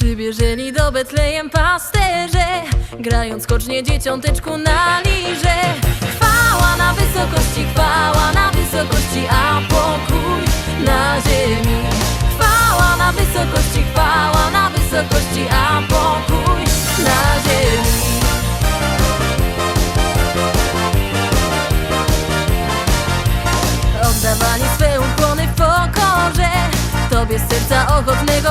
Przybierzeli do Betlejem pasterze Grając kocznie dzieciąteczku na lirze. Chwała na wysokości, chwała na wysokości A pokój na ziemi. Chwała na wysokości, chwała na wysokości A pokój na ziemi. Oddawali swe ukłony w pokorze Tobie serca ochotnego,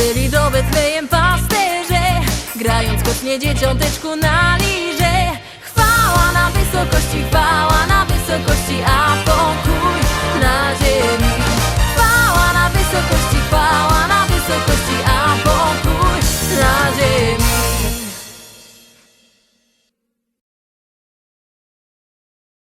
Przybierzeli do Betlejem pasterze Grając kocznie dzieciąteczku na lirze Chwała na wysokości,